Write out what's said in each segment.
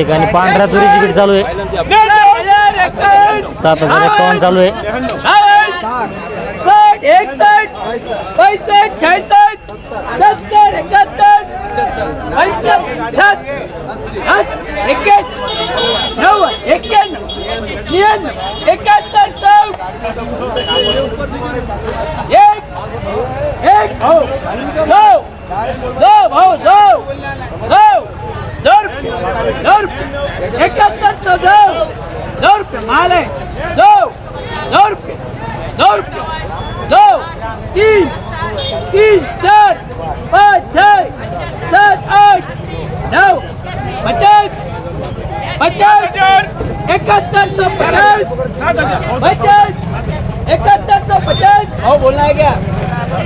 ठिकाणी पांढऱ्या तुरीची बीट चालू आहे सात हजार एकावन्न चालू आहे साठ एकसठ पैसठ छासष्ट सत्तर एकाहत्तर पंच्याहत्तर एक्क्याऐंशी नव्वद एक्क्याण्णव निन्याण्णव एकाहत्तर सौ एक एक भाऊ दो दो भाऊ दो दो दो रुपये दो रुपये एकाहत्तर सौ दो। दो रुपये माल है। दो। दो रुपये। दो रुपये। दो। तीन। तीन चार पाँच छः सात आठ नौ पचास। पचास। इकहत्तर सौ पचास। पचास। इकहत्तर सौ पचास। और बोलना है क्या?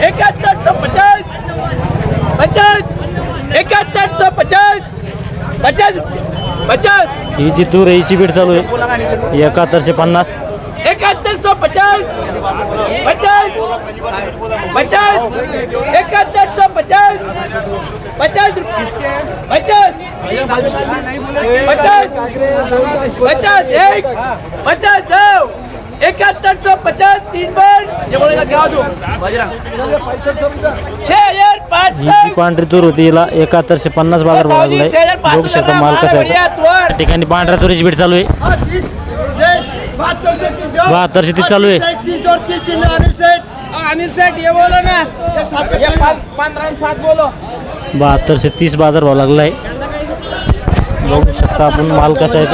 इकहत्तर सौ पचास। पचास। इकहत्तर सौ पचास। पचास पचास ही जी तूर हिची बीट चालू आहे. एकाहत्तरशे पन्नास. इकहत्तर सौ पचास. पचास. पचास. इकहत्तर सौ पचास पचास पचास. पचास. पचास एक. पचास दो. इकहत्तर सौ पचास तीन बार ये बोलेगा क्या दो छह हजार पाँच सौ जी पांढरी तूर होती हिला एकाहत्तरशे पन्नास बाजार भाव लागलाय बघू शकता माल कसा आहे. है त्या ठिकाणी पांढऱ्या तुरीची बीट चालू आहे. बहात्तरशे तीस चालू आहे. अनिल सेठ ये बोलो ना ये पंद्रह सात बोलो बहात्तरशे तीस बाजार भाव लागलाय. बघू शकता आपण माल कसा आहे.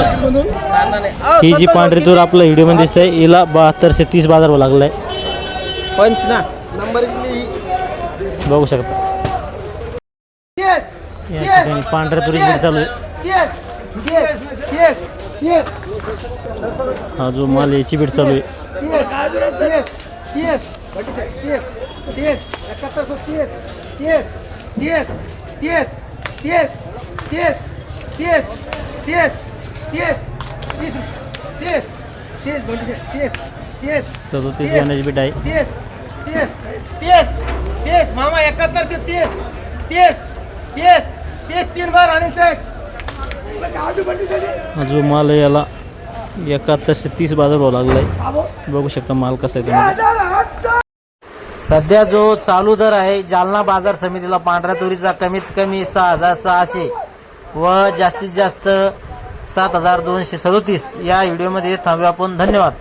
ही जी पांढरी तूर आपल्या व्हिडिओमध्ये दिसते हिला बहात्तरशे तीस बाजार भाव लागलाय पंच ना नंबर बघू शकता या ठिकाणी पांढऱ्या बीट चालू आहे हा जो माल याची बीट चालू आहे सदोतीस गाण्याची बीट आहे मामा एकाहत्तर ते तीस तीस तीस तीस तीन बार हा जो माल आहे याला एकाहत्तरशे तीस बाजार भाव लागलाय. बघू शकता माल कसा आहे सध्या जो चालू दर आहे जालना बाजार समितीला पांढऱ्या तुरीचा कमीत कमी सहा हजार सहाशे व जास्तीत जास्त सात हजार दोनशे सदोतीस या व्हिडिओमध्ये थांबू आपण. धन्यवाद.